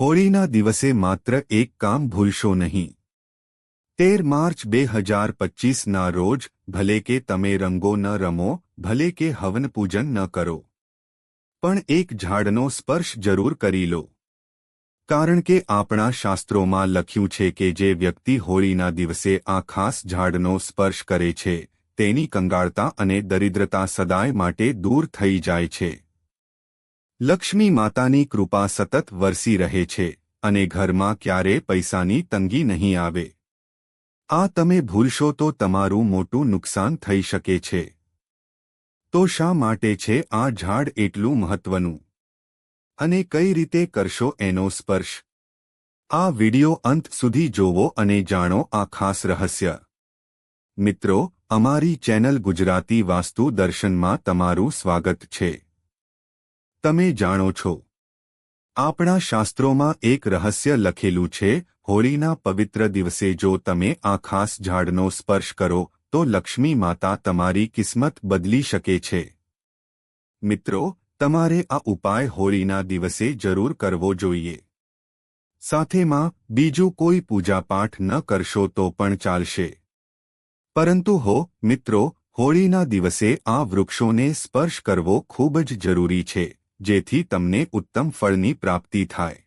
હોળીના દિવસે માત્ર એક કામ ભૂલશો નહીં. તેર માર્ચ બે હજાર પચીસના રોજ, ભલે કે તમે રંગો ન રમો, ભલે કે હવન પૂજન ન કરો. પણ એક ઝાડનો સ્પર્શ જરૂર કરી લો. કારણ કે આપણા શાસ્ત્રોમાં લખ્યું છે કે જે વ્યક્તિ હોળીના દિવસે આ ખાસ ઝાડનો સ્પર્શ કરે છે, તેની કંગાળતા અને દરિદ્રતા સદાય માટે દૂર થઈ જાય છે. લક્ષ્મી માતાની કૃપા સતત વરસી રહે છે અને ઘરમાં ક્યારે પૈસાની તંગી નહીં આવે. આ તમે ભૂલશો તો તમારું મોટું નુકસાન થઈ શકે છે. તો શા માટે છે આ ઝાડ એટલું મહત્વનું? અને કઈ રીતે કરશો એનો સ્પર્શ? આ વિડિયો અંત સુધી જોવો અને જાણો આ ખાસ રહસ્ય. મિત્રો, અમારી ચેનલ ગુજરાતી વાસ્તુ દર્શનમાં તમારું સ્વાગત છે. તમે જાણો છો. આપણા શાસ્ત્રોમાં એક રહસ્ય લખેલું છે, હોળીના પવિત્ર દિવસે જો તમે આ ખાસ ઝાડનો સ્પર્શ કરો, તો લક્ષ્મી માતા તમારી કિસ્મત બદલી શકે છે. મિત્રો, તમારે આ ઉપાય હોળીના દિવસે જરૂર કરવો જોઈએ. સાથેમાં, બીજું કોઈ પૂજાપાઠ ન કરશો તો પણ ચાલશે. પરંતુ હો, મિત્રો, હોળીના દિવસે આ વૃક્ષોને સ્પર્શ કરવો ખૂબ જ જરૂરી છે. જેથી તમને ઉત્તમ ફળની પ્રાપ્તિ થાય.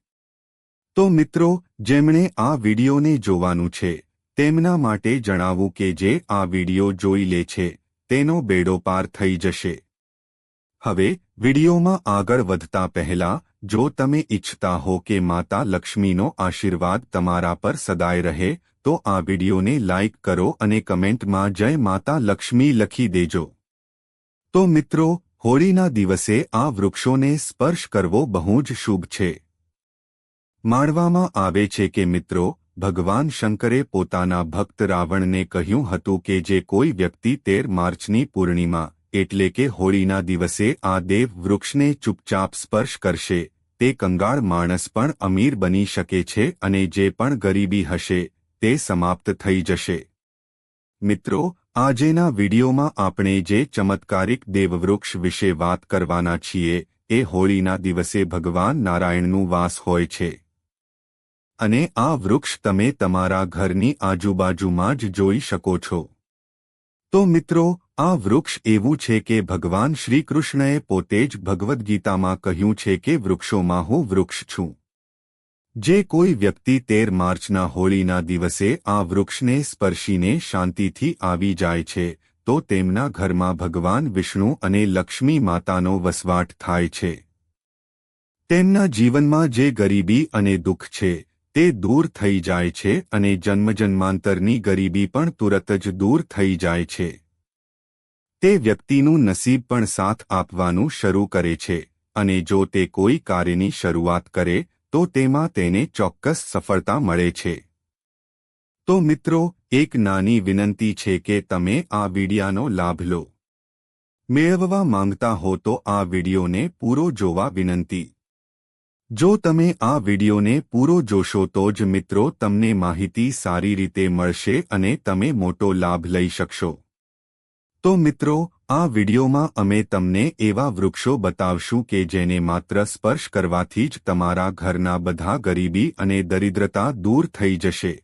તો મિત્રો, જેમણે આ વિડીયોને જોવાનું છે, તેમના માટે જણાવું કે જે આ વીડિયો જોઈ લે છે, તેનો બેડો પાર થઈ જશે. હવે, વિડીયોમાં આગળ વધતા પહેલા, જો તમે ઇચ્છતા હો કે માતા લક્ષ્મીનો આશીર્વાદ તમારા પર સદાય રહે, તો આ વિડીયોને લાઇક કરો અને કમેન્ટમાં જય માતા લક્ષ્મી લખી દેજો. તો મિત્રો હોળીના દિવસે આ વૃક્ષોને સ્પર્શ કરવો બહુ જ શુભ છે. માણવામાં આવે છે કે મિત્રો, ભગવાન શંકરે પોતાના ભક્ત રાવણને કહ્યું હતું કે જે કોઈ વ્યક્તિ તેર માર્ચની પૂર્ણિમા, એટલે કે હોળીના દિવસે આ દેવ વૃક્ષને ચૂપચાપ સ્પર્શ કરશે, તે કંગાળ માણસ પણ અમીર બની શકે છે અને જે પણ ગરીબી હશે, તે સમાપ્ત થઈ જશે. મિત્રો આજેના વિડીયોમાં આપણે જે ચમત્કારિક દેવવૃક્ષ વિશે વાત કરવાના છીએ, એ હોળીના દિવસે ભગવાન નારાયણનું વાસ હોય છે. અને આ વૃક્ષ તમે તમારા ઘરની આજુબાજુમાં જ જોઈ શકો છો. તો મિત્રો, આ વૃક્ષ એવું છે કે ભગવાન શ્રીકૃષ્ણએ પોતે જ ભગવદ્ ગીતામાં કહ્યું છે કે વૃક્ષોમાં હું વૃક્ષ છું. જે કોઈ વ્યક્તિ તેર માર્ચના હોળીના દિવસે આ વૃક્ષને સ્પર્શીને શાંતિથી આવી જાય છે, તો તેમના ઘરમાં ભગવાન વિષ્ણુ અને લક્ષ્મી માતાનો વસવાટ થાય છે. તેમના જીવનમાં જે ગરીબી અને દુઃખ છે, તે દૂર થઈ જાય છે અને જન્મજન્માંતરની ગરીબી પણ તુરત જ દૂર થઈ જાય છે. તે વ્યક્તિનું નસીબ પણ સાથ આપવાનું શરૂ કરે છે, અને જો તે કોઈ કાર્યની શરૂઆત કરે તો તેમાં તેને ચોક્કસ સફળતા મળે છે. તો મિત્રો, એક નાની વિનંતી છે કે તમે આ વિડિયાનો લાભ લો. મેળવવા માંગતા હો તો આ વિડિયોને પૂરો જોવા વિનંતી. જો તમે આ વિડિયોને પૂરો જોશો તો જ મિત્રો તમને માહિતી સારી રીતે મળશે અને તમે મોટો લાભ લઈ શકશો. તો મિત્રો આ વિડિયોમાં અમે તમને એવા વૃક્ષો બતાવશું કે જેને માત્ર સ્પર્શ કરવાથી જ તમારા ઘરના બધા ગરીબી અને દરિદ્રતા દૂર થઈ જશે.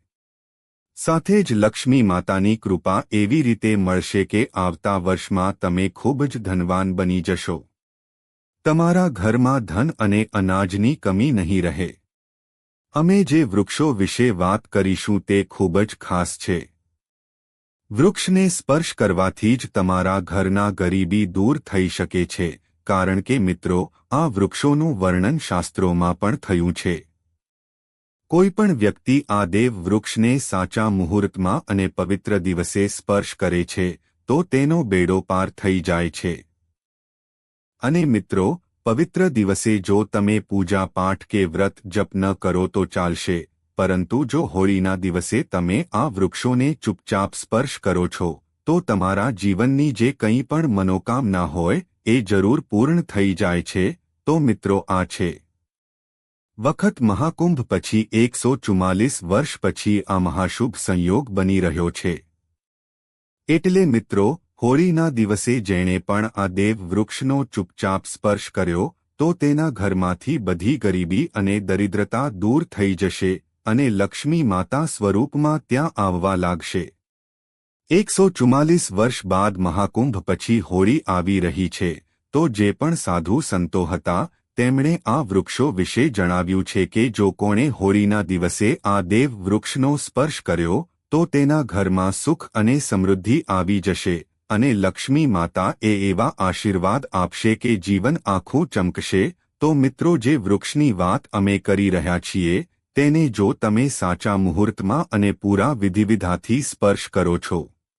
સાથે જ લક્ષ્મી માતાની કૃપા એવી રીતે મળશે કે આવતા વર્ષમાં તમે ખૂબ જ ધનવાન બની જશો. તમારા ઘરમાં ધન અને અનાજની કમી નહીં રહે. અમે જે વૃક્ષો વિશે વાત કરીશું તે ખૂબ જ ખાસ છે. વૃક્ષને સ્પર્શ કરવાથી જ તમારા ઘરના ગરીબી દૂર થઈ શકે છે, કારણ કે મિત્રો, આ વૃક્ષોનું વર્ણન શાસ્ત્રોમાં પણ થયું છે. કોઈપણ વ્યક્તિ આ દેવ વૃક્ષને સાચા મુહૂર્તમાં અને પવિત્ર દિવસે સ્પર્શ કરે છે, તો તેનો બેડો પાર થઈ જાય છે. અને મિત્રો, પવિત્ર દિવસે જો તમે પૂજા પાઠ કે વ્રત જપ ન કરો તો ચાલશે પરંતુ જો હોળીના દિવસે તમે આ વૃક્ષોને ચૂપચાપ સ્પર્શ કરો છો, તો તમારા જીવનની જે કંઈ પણ મનોકામના હોય, એ જરૂર પૂર્ણ થઈ જાય છે, તો મિત્રો આ છે. વખત મહાકુંભ પછી એકસો ચુમ્માલીસ વર્ષ પછી આ મહાશુભ સંયોગ બની રહ્યો છે. એટલે મિત્રો, હોળીના દિવસે જેણે પણ આ દેવ વૃક્ષનો ચૂપચાપ સ્પર્શ કર્યો, તો તેના ઘરમાંથી બધી ગરીબી અને દરિદ્રતા દૂર થઈ જશે અને લક્ષ્મી માતા સ્વરૂપમાં ત્યાં આવવા લાગશે. એકસો ચુમ્માલીસ વર્ષ બાદ મહાકુંભ પછી હોળી આવી રહી છે, તો જે પણ સાધુ સંતો હતા, તેમણે આ વૃક્ષો વિશે જણાવ્યું છે કે જો કોણે હોળીના દિવસે આ દેવ વૃક્ષનો સ્પર્શ કર્યો, તો તેના ઘરમાં સુખ અને સમૃદ્ધિ આવી જશે, અને લક્ષ્મી માતા એ એવા આશીર્વાદ આપશે કે જીવન આખું ચમકશે, તો મિત્રો જે વૃક્ષની વાત અમે કરી રહ્યા છીએ તેને જો તમે સાચા મુહૂર્તમાં અને પૂરા વિધિવિધાથી સ્પર્શ કરો છો,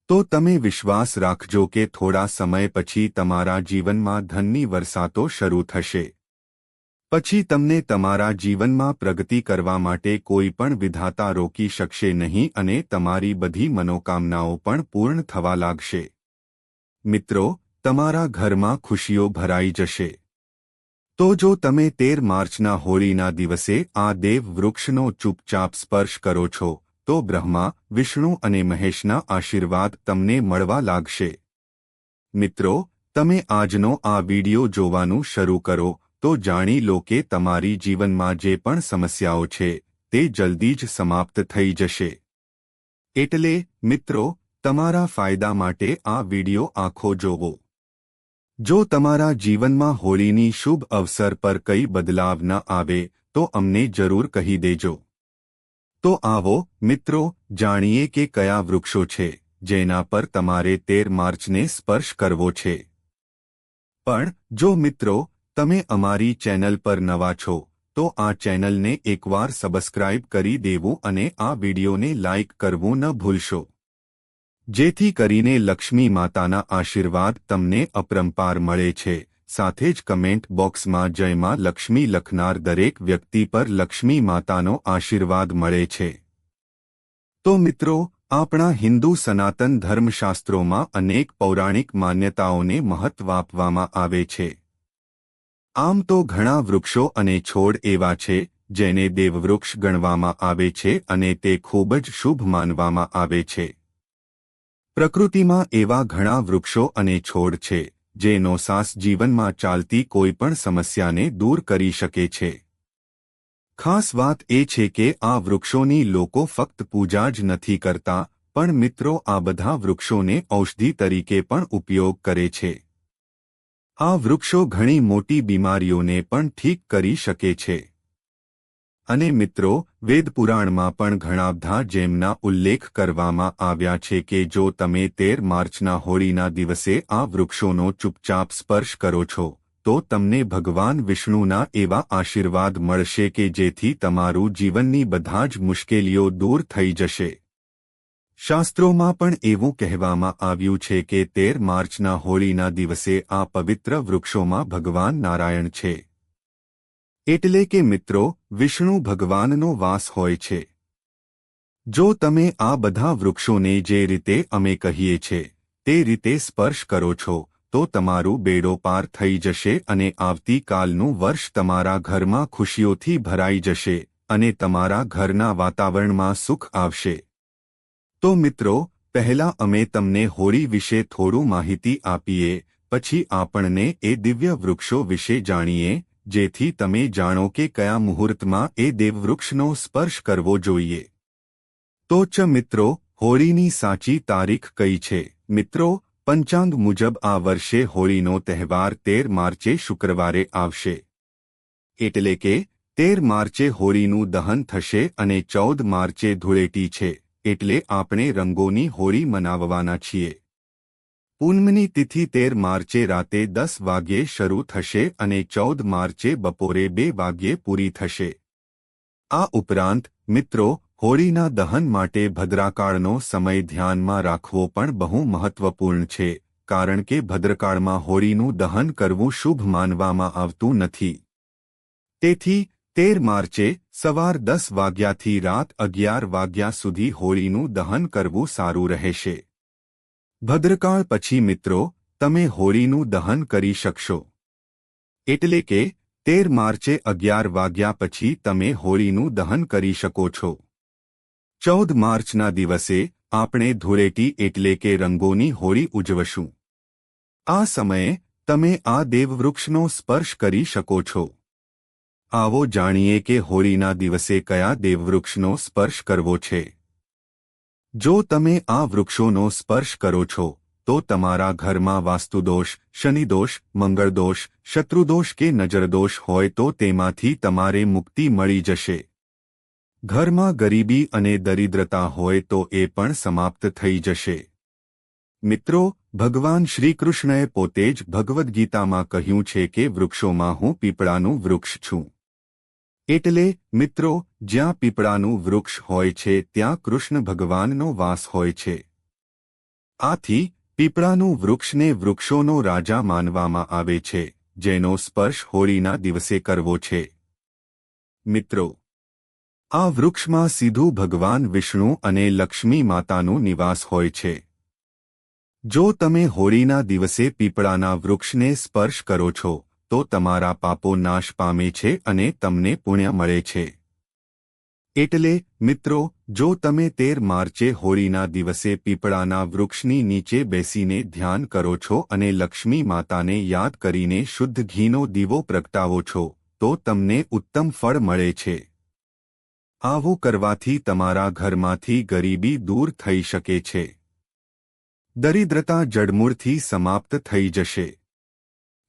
તો તમે વિશ્વાસ રાખજો કે થોડા સમય પછી તમારા જીવનમાં ધનની વરસાતો શરૂ થશે. પછી તમને તમારા જીવનમાં પ્રગતિ કરવા માટે કોઈ પણ વિધાતા રોકી શકશે નહીં અને તમારી બધી મનોકામનાઓ પણ પૂર્ણ થવા લાગશે. મિત્રો, તમારા ઘરમાં ખુશીઓ ભરાઈ જશે. તો જો તમે તેર માર્ચના હોળીના દિવસે આ દેવ વૃક્ષનો ચૂપચાપ સ્પર્શ કરો છો, તો બ્રહ્મા, વિષ્ણુ અને મહેશના આશીર્વાદ તમને મળવા લાગશે. મિત્રો, તમે આજનો આ વિડિયો જોવાનું શરૂ કરો, તો જાણી લો કે તમારી જીવનમાં જે પણ સમસ્યાઓ છે, તે જલ્દી જ સમાપ્ત થઈ જશે. એટલે, મિત્રો, તમારા ફાયદા માટે આ વિડિયો આખો જોવો. જો તમારા જીવનમાં હોળીની શુભ અવસર પર કંઈ બદલાવ ન આવે, તો અમને જરૂર કહી દેજો. તો આવો, મિત્રો, જાણીએ કે કયા વૃક્ષો છે, જેના પર તમારે તેર માર્ચને સ્પર્શ કરવો છે. પણ, જો મિત્રો, તમે અમારી ચેનલ પર નવા છો, તો આ ચેનલને એકવાર સબસ્ક્રાઇબ કરી દેવું અને આ વિડિયોને લાઇક કરવું ન ભૂલશો. જેથી કરીને લક્ષ્મી માતાના આશીર્વાદ તમને અપરંપાર મળે છે. સાથે જ કમેન્ટ બોક્સમાં જયમાં લક્ષ્મી લખનાર દરેક વ્યક્તિ પર લક્ષ્મી માતાનો આશીર્વાદ મળે છે. તો મિત્રો, આપણા હિન્દુ સનાતન ધર્મશાસ્ત્રોમાં અનેક પૌરાણિક માન્યતાઓને મહત્વ આપવામાં આવે છે. આમ તો ઘણા વૃક્ષો અને છોડ એવા છે, જેને દેવવૃક્ષ ગણવામાં આવે છે અને તે ખૂબ જ શુભ માનવામાં આવે છે. પ્રકૃતિમાં એવા ઘણા વૃક્ષો અને છોડ છે, જેનો સાસ જીવનમાં ચાલતી કોઈપણ સમસ્યાને દૂર કરી શકે છે. ખાસ વાત એ છે કે આ વૃક્ષોની લોકો ફક્ત પૂજા જ નથી કરતા, પણ મિત્રો આ બધા વૃક્ષોને ઔષધિ તરીકે પણ ઉપયોગ કરે છે. આ વૃક્ષો ઘણી મોટી બીમારીઓને પણ ઠીક કરી શકે છે. અને મિત્રો વેદપુરાણમાં પણ ઘણા બધા જેમના ઉલ્લેખ કરવામાં આવ્યા છે કે જો તમે તેર માર્ચના હોળીના દિવસે આ વૃક્ષોનો ચૂપચાપ સ્પર્શ કરો છો, તો તમને ભગવાન વિષ્ણુના એવા આશીર્વાદ મળશે કે જેથી તમારું જીવનની બધા જ મુશ્કેલીઓ દૂર થઈ જશે. શાસ્ત્રોમાં પણ એવું કહેવામાં આવ્યું છે કે તેર માર્ચના હોળીના દિવસે આ પવિત્ર વૃક્ષોમાં ભગવાન નારાયણ છે. એટલે કે મિત્રો, વિષ્ણુ ભગવાનનો વાસ હોય છે. જો તમે આ બધા વૃક્ષોને જે રીતે અમે કહીએ છે, તે રીતે સ્પર્શ કરો છો, તો તમારું બેડો પાર થઈ જશે અને આવતીકાલનું વર્ષ તમારા ઘરમાં ખુશીઓથી ભરાઈ જશે અને તમારા ઘરના વાતાવરણમાં સુખ આવશે. તો મિત્રો, પહેલા અમે તમને હોળી વિશે થોડું માહિતી આપીએ, પછી આપણને એ દિવ્ય વૃક્ષો વિશે જાણીએ જેથી તમે જાણો કે કયા મુહૂર્તમાં એ દેવવૃક્ષનો સ્પર્શ કરવો જોઈએ. તો ચ મિત્રો, હોળીની સાચી તારીખ કઈ છે? મિત્રો, પંચાંગ મુજબ આ વર્ષે હોળીનો તહેવાર તેર માર્ચે શુક્રવારે આવશે. એટલે કે, તેર માર્ચે હોળીનું દહન થશે અને ચૌદ માર્ચે ધૂળેટી છે. એટલે આપણે રંગોની હોળી મનાવવાના છીએ. પૂનમની તિથિ તેર માર્ચે રાતે દસ વાગ્યે શરૂ થશે અને ચૌદ માર્ચે બપોરે બે વાગ્યે પૂરી થશે. આ ઉપરાંત, મિત્રો, હોળીના દહન માટે ભદ્રાકાળનો સમય ધ્યાનમાં રાખવો પણ બહુ મહત્વપૂર્ણ છે, કારણ કે ભદ્રકાળમાં હોળીનું દહન કરવું શુભ માનવામાં આવતું નથી. તેથી, તેર માર્ચે સવાર દસ વાગ્યાથી રાત અગિયાર વાગ્યા સુધી હોળીનું દહન કરવું સારું રહેશે. ભદ્રકાળ પછી મિત્રો, તમે હોળીનું દહન કરી શકશો. એટલે કે, તેર માર્ચે અગિયાર વાગ્યા પછી તમે હોળીનું દહન કરી શકો છો. ચૌદ માર્ચના દિવસે આપણે ધૂળેટી એટલે કે રંગોની હોળી ઉજવશું. આ સમયે તમે આ દેવવૃક્ષનો સ્પર્શ કરી શકો છો. આવો જાણીએ કે હોળીના દિવસે કયા દેવવૃક્ષનો સ્પર્શ કરવો છે. જો તમે આ વૃક્ષોનો સ્પર્શ કરો છો, તો તમારા ઘરમાં વાસ્તુદોષ, શનિદોષ, મંગળદોષ, શત્રુદોષ કે નજરદોષ હોય તો તેમાંથી તમારે મુક્તિ મળી જશે. ઘરમાં ગરીબી અને દરિદ્રતા હોય તો એ પણ સમાપ્ત થઈ જશે. મિત્રો, ભગવાન શ્રીકૃષ્ણએ પોતે જ ભગવદ્ ગીતામાં કહ્યું છે કે વૃક્ષોમાં હું પીપળાનું વૃક્ષ છું. એટલે, મિત્રો, જ્યાં પીપળાનું વૃક્ષ હોય છે, ત્યાં કૃષ્ણ ભગવાનનો વાસ હોય છે. આથી, પીપળાનું વૃક્ષને વૃક્ષોનો રાજા માનવામાં આવે છે, જેનો સ્પર્શ હોળીના દિવસે કરવો છે. મિત્રો, આ વૃક્ષમાં સીધું ભગવાન વિષ્ણુ અને લક્ષ્મી માતાનું નિવાસ હોય છે. જો તમે હોળીના દિવસે પીપળાના વૃક્ષને સ્પર્શ કરો છો તો તમારા પાપો નાશ પામે છે અને તમને પુણ્ય મળે છે. એટલે, મિત્રો, જો તમે તેર માર્ચે હોળીના દિવસે પીપળાના વૃક્ષની નીચે બેસીને ધ્યાન કરો છો અને લક્ષ્મી માતાને યાદ કરીને શુદ્ધ ઘીનો દીવો પ્રગટાવો છો, તો તમને ઉત્તમ ફળ મળે છે. આવું કરવાથી તમારા ઘરમાંથી ગરીબી દૂર થઈ શકે છે. દરિદ્રતા જડમૂળથી સમાપ્ત થઈ જશે.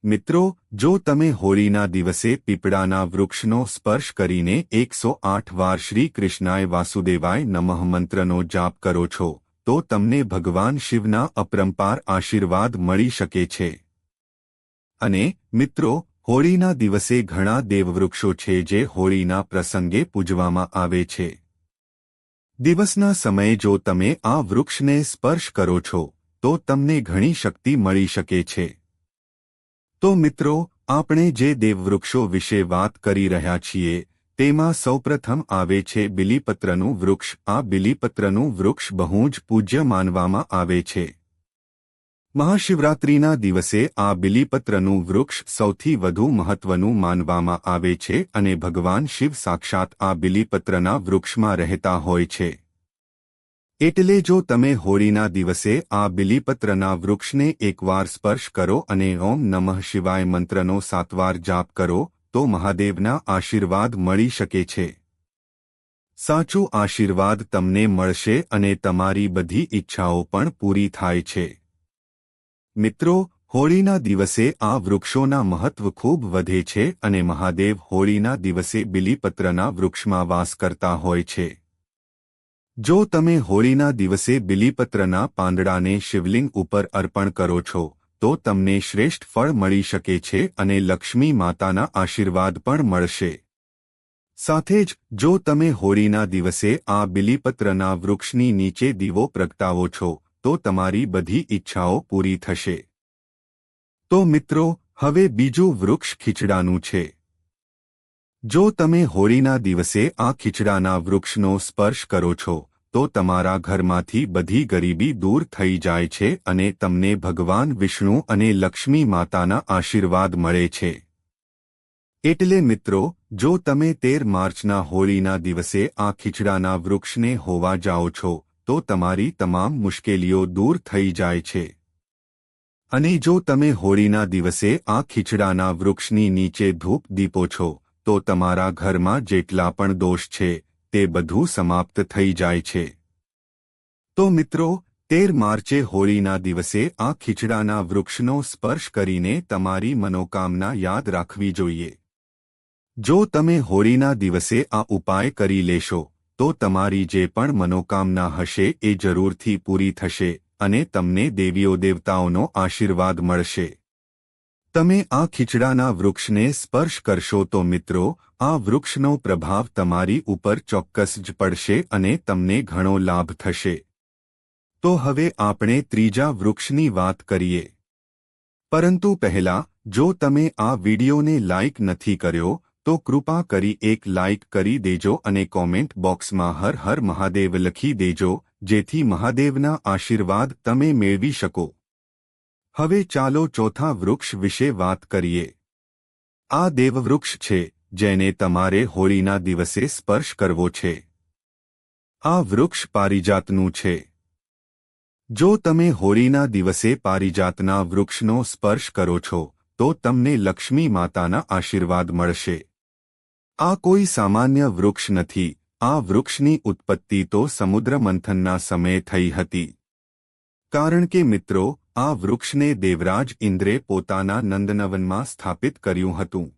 મિત્રો, જો તમે હોળીના દિવસે પીપળાના વૃક્ષનો સ્પર્શ કરીને એકસો આઠ વાર શ્રી કૃષ્ણાય વાસુદેવાય નમઃ મંત્રનો જાપ કરો છો, તો તમને ભગવાન શિવના અપરંપાર આશીર્વાદ મળી શકે છે. અને, મિત્રો, હોળીના દિવસે ઘણા દેવવૃક્ષો છે જે હોળીના પ્રસંગે પૂજવામાં આવે છે. દિવસના સમયે જો તમે આ વૃક્ષને સ્પર્શ કરો છો, તો તમને ઘણી શક્તિ મળી શકે છે. તો મિત્રો, આપણે જે દેવવૃક્ષો વિશે વાત કરી રહ્યા છીએ, તેમાં સૌપ્રથમ આવે છે બિલીપત્રનું વૃક્ષ. આ બિલીપત્રનું વૃક્ષ બહુ જ પૂજ્ય માનવામાં આવે છે. મહાશિવરાત્રિના દિવસે આ બિલીપત્રનું વૃક્ષ સૌથી વધુ મહત્વનું માનવામાં આવે છે અને ભગવાન શિવ સાક્ષાત આ બિલીપત્રના વૃક્ષમાં રહેતા હોય છે. એટલે જો તમે હોળીના દિવસે આ બિલીપત્રના વૃક્ષને એકવાર સ્પર્શ કરો અને ઓમ નમઃ શિવાય મંત્રનો સાતવાર જાપ કરો, તો મહાદેવના આશીર્વાદ મળી શકે છે. સાચો આશીર્વાદ તમને મળશે અને તમારી બધી ઈચ્છાઓ પણ પૂરી થાય છે. મિત્રો, હોળીના દિવસે આ વૃક્ષોના મહત્વ ખૂબ વધે છે અને મહાદેવ હોળીના દિવસે બિલીપત્રના વૃક્ષમાં વાસ કરતા હોય છે. જો તમે હોળીના દિવસે બિલીપત્રના પાંદડાને શિવલિંગ ઉપર અર્પણ કરો છો, તો તમને શ્રેષ્ઠ ફળ મળી શકે છે અને લક્ષ્મી માતાના આશીર્વાદ પણ મળશે. સાથે જ, જો તમે હોળીના દિવસે આ બિલીપત્રના વૃક્ષની નીચે દીવો પ્રગટાવો છો, તો તમારી બધી ઈચ્છાઓ પૂરી થશે. તો મિત્રો, હવે બીજું વૃક્ષ ખીચડાનું છે. જો તમે હોળીના દિવસે આ ખીચડાના વૃક્ષનો સ્પર્શ કરો છો તો તમારા ઘરમાંથી બધી ગરીબી દૂર થઈ જાય છે અને તમને ભગવાન વિષ્ણુ અને લક્ષ્મી માતાના આશીર્વાદ મળે છે. એટલે મિત્રો, જો તમે તેર માર્ચના હોળીના દિવસે આ ખીચડાના વૃક્ષને હોવા જાઓ છો, તો તમારી તમામ મુશ્કેલીઓ દૂર થઈ જાય છે. અને જો તમે હોળીના દિવસે આ ખીચડાના વૃક્ષની નીચે ધૂપ દીપો છો, તો તમારા ઘરમાં જેટલા પણ દોષ છે તે બધું સમાપ્ત થઈ જાય છે. તો મિત્રો, તેર માર્ચે હોળીના દિવસે આ ખીચડાના વૃક્ષનો સ્પર્શ કરીને તમારી મનોકામના યાદ રાખવી જોઈએ. જો તમે હોળીના દિવસે આ ઉપાય કરી લેશો, તો તમારી જે પણ મનોકામના હશે એ જરૂરથી પૂરી થશે અને તમને દેવીઓ દેવતાઓનો આશીર્વાદ મળશે. તમે આ ખીચડાના વૃક્ષને સ્પર્શ કરશો તો મિત્રો, આ વૃક્ષનો પ્રભાવ તમારી ઉપર ચોક્કસ જ પડશે અને તમને ઘણો લાભ થશે. તો હવે આપણે ત્રીજા વૃક્ષની વાત કરીએ. પરંતુ પહેલા, જો તમે આ વિડિયોને લાઇક નથી કર્યો, તો કૃપા કરી એક લાઇક કરી દેજો અને કોમેન્ટ બોક્સમાં હર હર મહાદેવ લખી દેજો, જેથી મહાદેવના આશીર્વાદ તમે મેળવી શકો. હવે ચાલો ચોથા વૃક્ષ વિશે વાત કરીએ. આ દેવવૃક્ષ છે, જેને તમારે હોળીના દિવસે સ્પર્શ કરવો છે. આ વૃક્ષ પારિજાતનું છે. જો તમે હોળીના દિવસે પારિજાતના વૃક્ષનો સ્પર્શ કરો છો, તો તમને લક્ષ્મી માતાના આશીર્વાદ મળશે. આ કોઈ સામાન્ય વૃક્ષ નથી, આ વૃક્ષની ઉત્પત્તિ તો સમુદ્ર મંથનના સમયે થઈ હતી. કારણ કે મિત્રો આ વૃક્ષને દેવરાજ ઇન્દ્રે પોતાના નંદનવનમાં સ્થાપિત કર્યું હતું.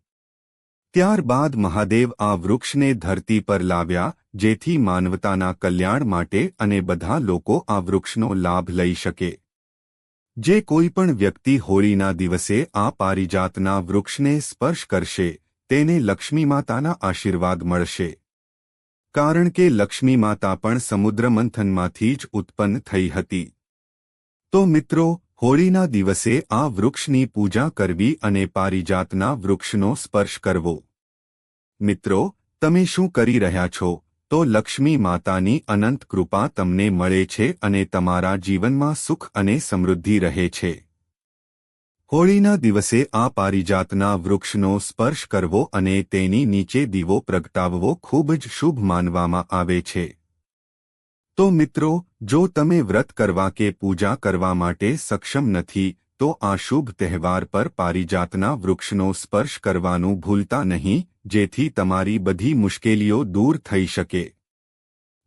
ત્યારબાદ મહાદેવ આ વૃક્ષને ધરતી પર લાવ્યા, જેથી માનવતાના કલ્યાણ માટે અને બધા લોકો આ વૃક્ષનો લાભ લઈ શકે. જે કોઈ પણ વ્યક્તિ હોળીના દિવસે આ પારિજાતના વૃક્ષને સ્પર્શ કરશે, તેને લક્ષ્મીમાતાના આશીર્વાદ મળશે. કારણ કે લક્ષ્મીમાતા પણ સમુદ્ર મંથનમાંથી જ ઉત્પન્ન થઈ હતી. તો મિત્રો હોળીના દિવસે આ વૃક્ષની પૂજા કરવી અને પારિજાતના વૃક્ષનો સ્પર્શ કરવો. મિત્રો, તમે શું કરી રહ્યા છો? તો લક્ષ્મી માતાની અનંત કૃપા તમને મળે છે અને તમારા જીવનમાં સુખ અને સમૃદ્ધિ રહે છે. હોળીના દિવસે આ પારિજાતના વૃક્ષનો સ્પર્શ કરવો અને તેની નીચે દીવો પ્રગટાવવો ખૂબ જ શુભ માનવામાં આવે છે. તો મિત્રો, જો તમે વ્રત કરવા કે પૂજા કરવા માટે સક્ષમ નથી, તો આ શુભ તહેવાર પર પારિજાતના વૃક્ષનો સ્પર્શ કરવાનું ભૂલતા નહીં, જેથી તમારી બધી મુશ્કેલીઓ દૂર થઈ શકે.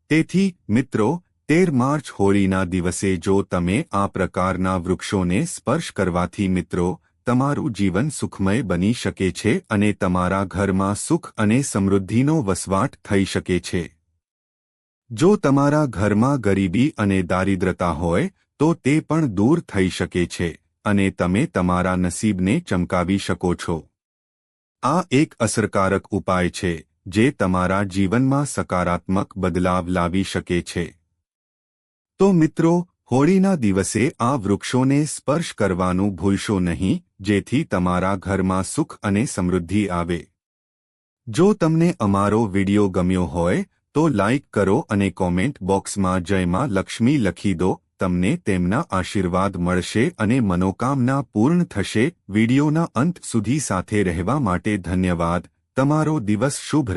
તેથી, મિત્રો, તેર માર્ચ હોળીના દિવસે જો તમે આ પ્રકારના વૃક્ષોને સ્પર્શ કરવાથી મિત્રો, તમારું જીવન સુખમય બની શકે છે અને તમારા ઘરમાં સુખ અને સમૃદ્ધિનો વસવાટ થઈ શકે છે. જો તમારા ઘરમાં ગરીબી અને દારિદ્રતા હોય, તો તે પણ દૂર થઈ શકે છે, અને તમે તમારા નસીબને ચમકાવી શકો છો. આ એક અસરકારક ઉપાય છે, જે તમારા જીવનમાં સકારાત્મક બદલાવ લાવી શકે છે. તો મિત્રો, હોળીના દિવસે આ વૃક્ષોને સ્પર્શ કરવાનું ભૂલશો નહીં, જેથી તમારા ઘરમાં સુખ અને સમૃદ્ધિ આવે. જો તમને અમારો વિડિયો ગમ્યો હોય તો લાઇક કરો અને કોમેન્ટ બોક્સમાં જયમાં લક્ષ્મી લખી દો, તમને તેમના આશીર્વાદ મળશે અને મનોકામના પૂર્ણ થશે. વિડિયોના અંત સુધી સાથે રહેવા માટે ધન્યવાદ. તમારો દિવસ શુભ